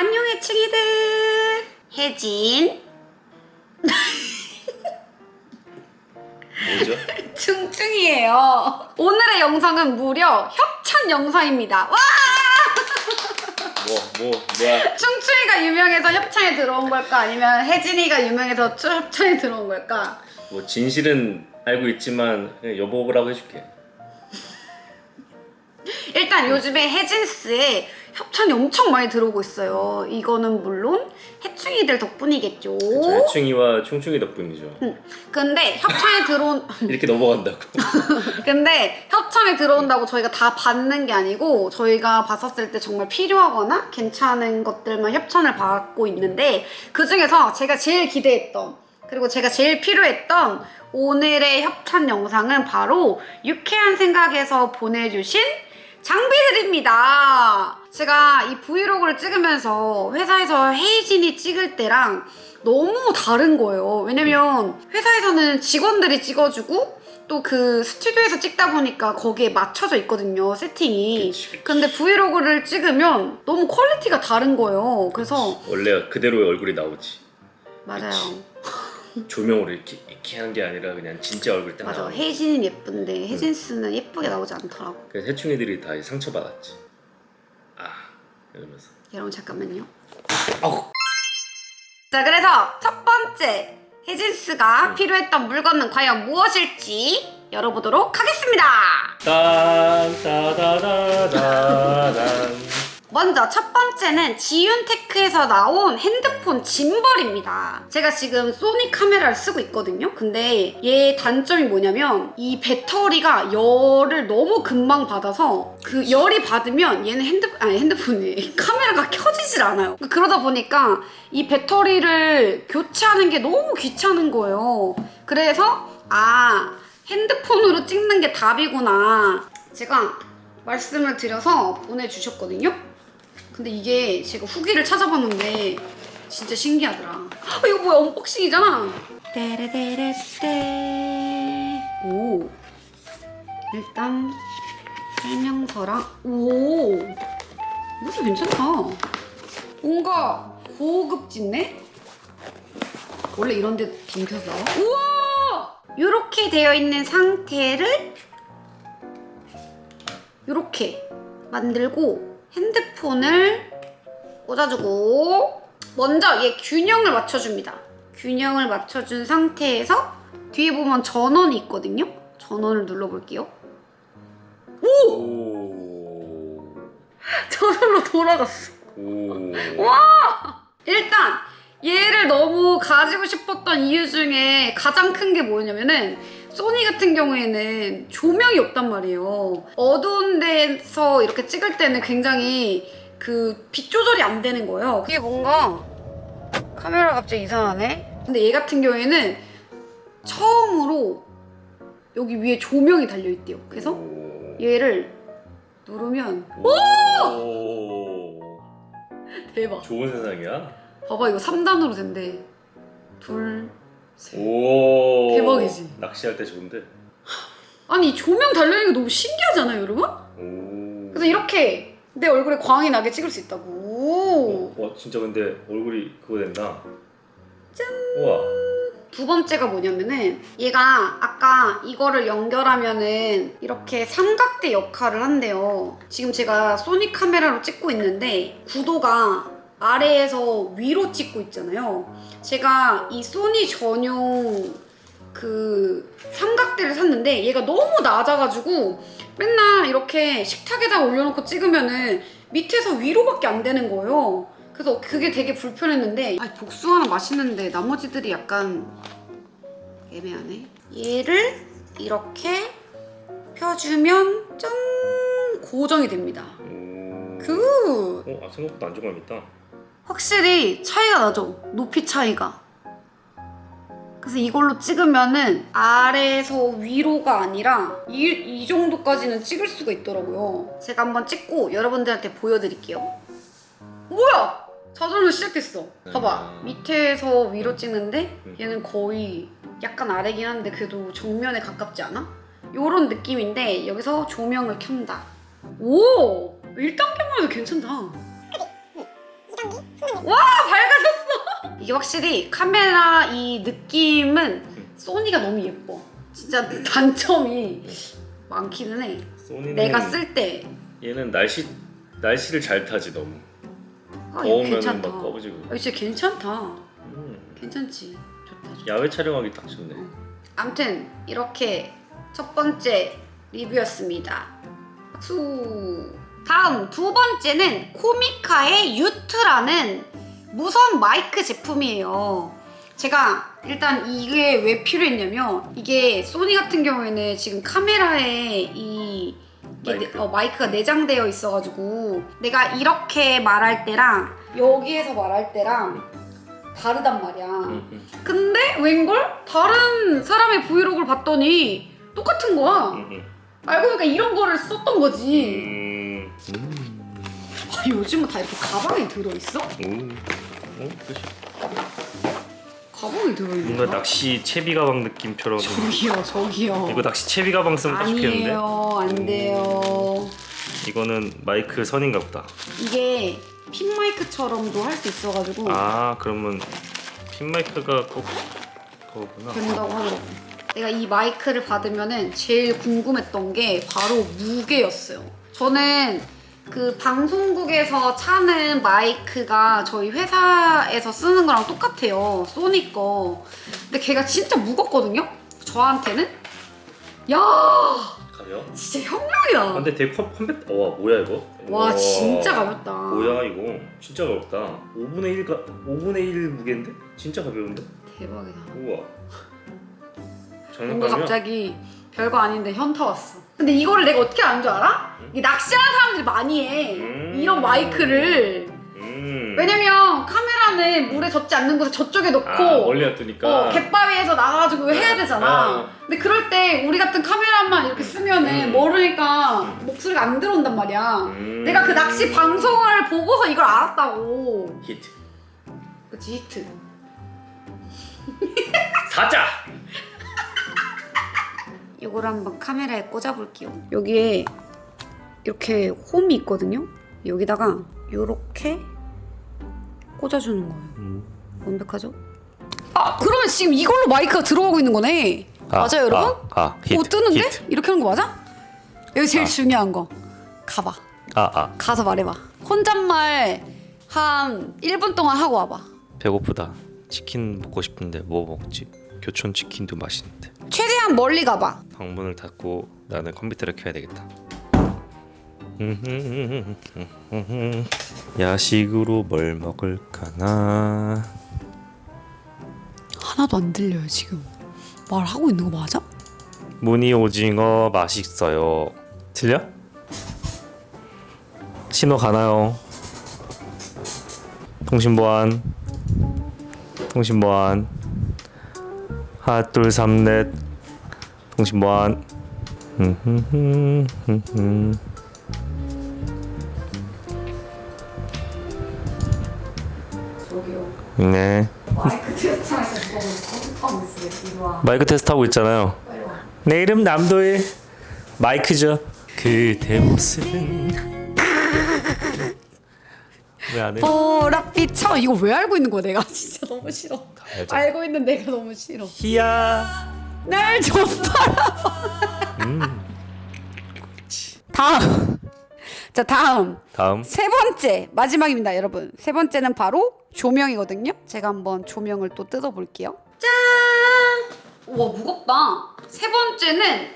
안녕 해충이들. 혜진. 뭐죠? 충충이에요. 오늘의 영상은 무려 협찬 영상입니다. 와! 뭐, 뭐, 뭐야? 충충이가 유명해서 협찬에 들어온 걸까? 아니면 혜진이가 유명해서 추- 협찬에 들어온 걸까? 뭐 진실은 알고 있지만 그냥 여보라고 해줄게. 일단 요즘에 혜진스에 협찬이 엄청 많이 들어오고 있어요 이거는 물론 해충이들 덕분이겠죠 저 해충이와 충충이 덕분이죠. 근데 협찬에 들어온 이렇게 넘어간다고. 근데 협찬이 들어온다고 저희가 다 받는 게 아니고 저희가 봤었을 때 정말 필요하거나 괜찮은 것들만 협찬을 받고 있는데 그 중에서 제가 제일 기대했던 그리고 제가 제일 필요했던 오늘의 협찬 영상은 바로 유쾌한 생각에서 보내주신 장비들입니다. 제가 이 브이로그를 찍으면서 회사에서 헤이진이 찍을 때랑 너무 다른 거예요. 왜냐면 회사에서는 직원들이 찍어주고 또 그 스튜디오에서 찍다 보니까 거기에 맞춰져 있거든요, 세팅이. 그치, 그치. 근데 브이로그를 찍으면 너무 퀄리티가 다른 거예요. 그래서 원래 그대로의 얼굴이 나오지. 맞아요. 조명으로 이렇게 이렇게 하는 게 아니라 그냥 진짜 얼굴 딱 맞아. 혜진은 예쁜데 혜진스는 예쁘게 나오지 않더라고. 그래서 해충이들이 다 상처 받았지. 아 이러면서. 여러분 잠깐만요. 아우. 자, 그래서 첫 번째 혜진스가 음. 필요했던 물건은 과연 무엇일지 열어보도록 하겠습니다. 딴따다다다단. 먼저 첫 번째는 지윤테크에서 나온 핸드폰 짐벌입니다. 제가 지금 소니 카메라를 쓰고 있거든요. 근데 얘 단점이 뭐냐면 이 배터리가 열을 너무 금방 받아서 그 열이 받으면 얘는 핸드 아니 핸드폰이 카메라가 켜지질 않아요. 그러다 보니까 이 배터리를 교체하는 게 너무 귀찮은 거예요. 그래서 아 핸드폰으로 찍는 게 답이구나. 제가 말씀을 드려서 보내주셨거든요. 근데 이게 제가 후기를 찾아봤는데 진짜 신기하더라. 아, 이거 뭐야? 언박싱이잖아. 떼레데레떼. 오. 일단 설명서랑 오. 이것도 괜찮다. 뭔가 고급진네? 원래 이런 데 담겨서 나와? 우와! 이렇게 되어 있는 상태를 이렇게 만들고 핸드폰을 꽂아주고 먼저 얘 균형을 맞춰줍니다. 균형을 맞춰준 상태에서 뒤에 보면 전원이 있거든요. 전원을 눌러볼게요. 오. 전원으로 돌아갔어. 오. 일단 얘를 너무 가지고 싶었던 이유 중에 가장 큰 게 뭐냐면은 소니 같은 경우에는 조명이 없단 말이에요. 어두운 데서 이렇게 찍을 때는 굉장히 그 빛 조절이 안 되는 거예요. 이게 뭔가 카메라 갑자기 이상하네. 근데 얘 같은 경우에는 처음으로 여기 위에 조명이 달려 있대요. 그래서 오. 얘를 누르면 오. 대박. 좋은 세상이야. 봐봐 이거 3단으로 된대. 둘, 셋. 오. 대박이지? 낚시할 때 좋은데. 아니 이 조명 달려있는 게 너무 신기하잖아요 여러분? 오. 그래서 이렇게 내 얼굴에 광이 나게 찍을 수 있다고 와 진짜 근데 얼굴이 그거 된다. 짠. 우와. 두 번째가 뭐냐면은 얘가 아까 이거를 연결하면은 이렇게 삼각대 역할을 한대요 지금 제가 소니 카메라로 찍고 있는데 구도가 아래에서 위로 찍고 있잖아요 제가 이 소니 전용 그 삼각대를 샀는데 얘가 너무 낮아가지고 맨날 이렇게 식탁에다 올려놓고 찍으면은 밑에서 위로밖에 안 되는 거예요. 그래서 그게 되게 불편했는데 아, 복숭 하나 맛있는데 나머지들이 약간 애매하네. 얘를 이렇게 펴주면 짠 고정이 됩니다. 오. 그 어, 아, 생각보다 안정감 있다. 확실히 차이가 나죠. 높이 차이가. 그래서 이걸로 찍으면은 아래에서 위로가 아니라 이, 이 정도까지는 찍을 수가 있더라고요. 제가 한번 찍고 여러분들한테 보여드릴게요. 뭐야? 자전거 시작됐어. 봐봐. 음. 밑에서 위로 찍는데 음. 얘는 거의 약간 아래긴 한데 그래도 정면에 가깝지 않아? 요런 느낌인데 여기서 조명을 켠다. 오! 1단계만 해도 괜찮다. 와 밝아졌어. 이게 확실히 카메라 이 느낌은 소니가 너무 예뻐. 진짜 단점이 많기는 해. 소니는 내가 쓸 때. 얘는 날씨 날씨를 잘 타지 너무. 아, 이거 괜찮다. 막 꺼지고. 아, 진짜 괜찮다. 음, 괜찮지. 좋다. 좋다. 야외 촬영하기 딱 좋네. 아무튼 이렇게 첫 번째 리뷰였습니다. 박수. 다음 두 번째는 코미카의 유트라는 무선 마이크 제품이에요. 제가 일단 이게 왜 필요했냐면 이게 소니 같은 경우에는 지금 카메라에 이 마이크. 내- 어, 마이크가 내장되어 있어가지고 내가 이렇게 말할 때랑 여기에서 말할 때랑 다르단 말이야. 음, 음, 근데 웬걸? 다른 사람의 브이로그를 봤더니 똑같은 거야. 음, 음. 알고 보니까 이런 거를 썼던 거지. 아, 요즘은 다 이렇게 가방에 들어있어? 음. 어, 그치. 가방에 거야? 낚시 채비 가방 느낌처럼 저기요, 저기요. 이거 낚시 채비 가방 쓰면 딱 좋겠는데 아니에요, 안 돼요. 이거는 마이크 선인가 보다 이게 핀 마이크처럼도 할 수 있어가지고 아 그러면 핀 마이크가 꼭 그거구나 된다고 하더라고. 내가 이 마이크를 받으면은 제일 궁금했던 게 바로 무게였어요. 저는 그 방송국에서 차는 마이크가 저희 회사에서 쓰는 거랑 똑같아요. 소니 거. 근데 걔가 진짜 무겁거든요? 저한테는? 야, 가벼워? 진짜 혁명이야. 근데 되게 컴, 컴팩. 와 뭐야 이거? 와, 진짜 가볍다. 뭐야 이거? 진짜 가볍다. 5분의 1 가, 5분의 1 무게인데? 진짜 가벼운데? 대박이다. 우와. 뭔가 장난감이야? 갑자기 별거 아닌데 현타 왔어. 근데 이거를 내가 어떻게 아는 줄 알아? 이게 낚시하는 사람들이 많이 해. 음. 이런 마이크를. 음. 왜냐면 카메라는 물에 젖지 않는 곳에 저쪽에 놓고 아, 멀리 놔두니까. 어, 갯바위에서 나가가지고 해야 되잖아. 아. 근데 그럴 때 우리 같은 카메라만 이렇게 쓰면은 음. 모르니까 음. 목소리가 안 들어온단 말이야. 음. 내가 그 낚시 방송을 보고서 이걸 알았다고. 히트. 그치 히트. 사자. 이걸 한번 카메라에 꽂아볼게요. 여기에 이렇게 홈이 있거든요. 여기다가 이렇게 꽂아주는 거예요. 음. 완벽하죠? 아 그러면 지금 이걸로 마이크가 들어가고 있는 거네. 맞아요, 여러분? 아, 아 히트 오 뜨는데? 히트. 이렇게 하는 거 맞아? 여기 제일 아. 중요한 거. 가봐. 아, 아 가서 말해봐. 혼잣말 한 1분 동안 하고 와봐. 배고프다 치킨 먹고 싶은데 뭐 먹지? 교촌 치킨도 맛있는데 최대한 멀리 가봐. 방문을 닫고 나는 컴퓨터를 켜야 되겠다 야식으로 뭘 먹을까나 하나도 안 들려요 지금. 말하고 있는 거 맞아? 무늬 오징어 맛있어요. 들려? 신호 가나요? 통신 보안. 통신 보안. 하나 둘삼넷 통신 보안. 저기요. 네. 마이크 테스트 하고 있잖아요. 내 이름 남도일 마이크죠. 그대 모습은 왜 안 해? 보랏빛 차 이거 왜 알고 있는 거야 내가 진짜 너무 싫어. 알죠. 알고 있는 내가 너무 싫어. 희야. 날 좀 바라봐. 음. 다음. 자 다음 다음 세 번째 마지막입니다 여러분. 세 번째는 바로 조명이거든요. 제가 한번 조명을 또 뜯어볼게요. 짠. 와 무겁다. 세 번째는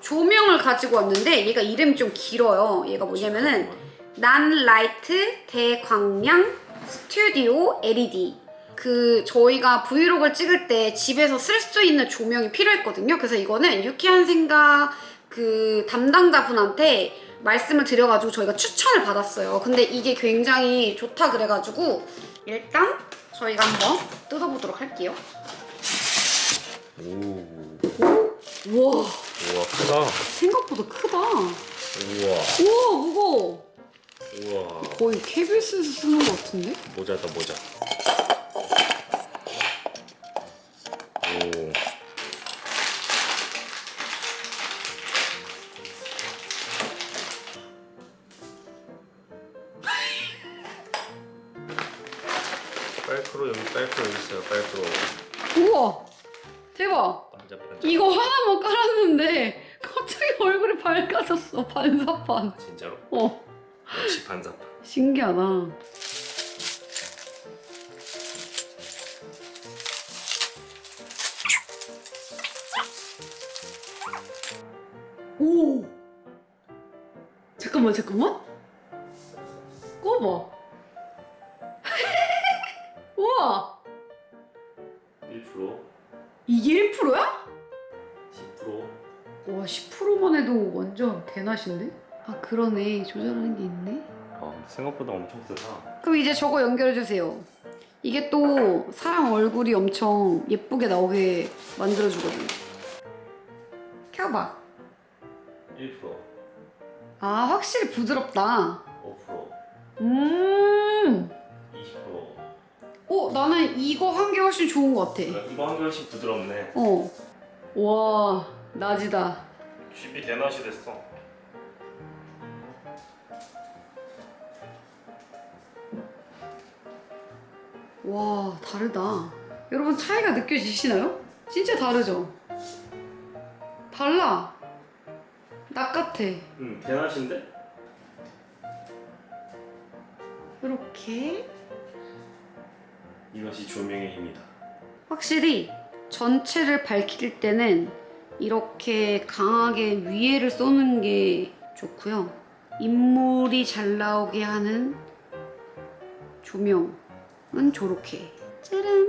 조명을 가지고 왔는데 얘가 이름이 좀 길어요. 얘가 뭐냐면은 난 라이트 대광량 스튜디오 LED. 그 저희가 브이로그를 찍을 때 집에서 쓸 수 있는 조명이 필요했거든요. 그래서 이거는 유쾌한 생각 그 담당자분한테 말씀을 드려가지고 저희가 추천을 받았어요. 근데 이게 굉장히 좋다 그래가지고 일단 저희가 한번 뜯어보도록 할게요. 오. 우와 우와 크다. 생각보다 크다. 우와. 우와 무거워. 우와. 거의 KBS에서 쓰는 것 같은데? 모자다 모자. 오. 빨크로 여기 빨크로 있어요. 빨크로. 우와 대박 반짝반짝. 이거 하나만 깔았는데 갑자기 얼굴이 밝아졌어 반사판 진짜로? 어 역시 반사판. 신기하다. 오! 잠깐만 잠깐만. 꺼봐. 우와! 1% 이게 1%야? 10%와 10%만 해도 완전 대낮인데? 아 그러네. 조절하는 게 있네. 어, 생각보다 엄청 세다. 그럼 이제 저거 연결해주세요. 이게 또 사람 얼굴이 엄청 예쁘게 나오게 만들어주거든요. 켜봐. 1%, 아 확실히 부드럽다. 5%, 음. 20%. 어, 나는 이거 한 게 훨씬 좋은 것 같아. 이거 한 개씩 부드럽네. 어. 와 낮이다. 집이 대낮이 됐어. 와 다르다 여러분 차이가 느껴지시나요? 진짜 다르죠? 달라 낮 같아 응, 대낮인데? 이렇게 이것이 조명의 힘이다. 확실히 전체를 밝힐 때는 이렇게 강하게 위에를 쏘는 게 좋고요 인물이 잘 나오게 하는 조명 은 저렇게. 짜란.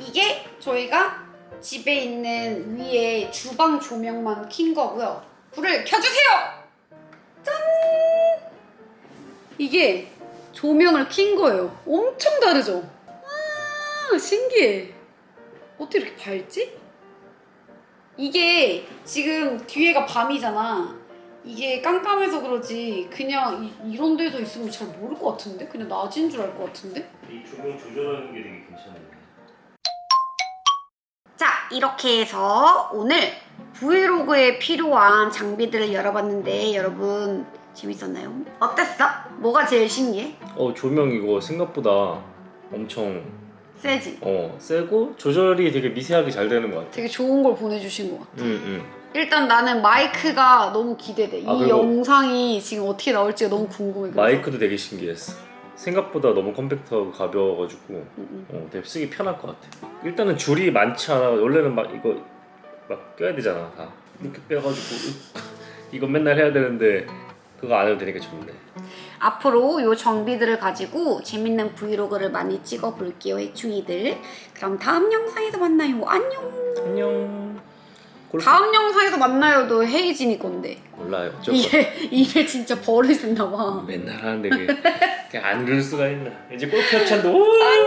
이게 저희가 집에 있는 위에 주방 조명만 킨 거고요. 불을 켜주세요! 짠! 이게 조명을 킨 거예요. 엄청 다르죠? 아 신기해. 어떻게 이렇게 밝지? 이게 지금 뒤에가 밤이잖아 이게 깜깜해서 그러지 그냥 이, 이런 데서 있으면 잘 모를 것 같은데? 그냥 낮인 줄 알 것 같은데? 이 조명 조절하는 게 되게 괜찮네. 자 이렇게 해서 오늘 브이로그에 필요한 장비들을 열어봤는데 여러분 재밌었나요? 어땠어? 뭐가 제일 신기해? 어, 조명 이거 생각보다 엄청 세지? 어, 세고 조절이 되게 미세하게 잘 되는 것 같아. 되게 좋은 걸 보내주신 것 같아 응, 응. 일단 나는 마이크가 너무 기대돼 아, 이 그리고- 영상이 지금 어떻게 나올지가 너무 궁금해 그래서. 마이크도 되게 신기했어. 생각보다 너무 컴팩트하고 가벼워가지고 응, 응. 어, 되게 쓰기 편할 것 같아. 일단은 줄이 많지 않아. 원래는 막 이거 막 껴야 되잖아. 다 이렇게 빼가지고 이거 맨날 해야 되는데 그거 안 해도 되니까 좋네. 앞으로 이 정비들을 가지고 재밌는 브이로그를 많이 찍어 볼게요 해충이들 그럼 다음 영상에서 만나요 안녕 안녕. 골프 다음 영상에서 만나요도 헤이진이 건데 몰라요. 저 이게 이게 진짜 버릇인가 봐 맨날 하는데 그게 그냥 안 그럴 수가 있나. 이제 골프 협찬도. 안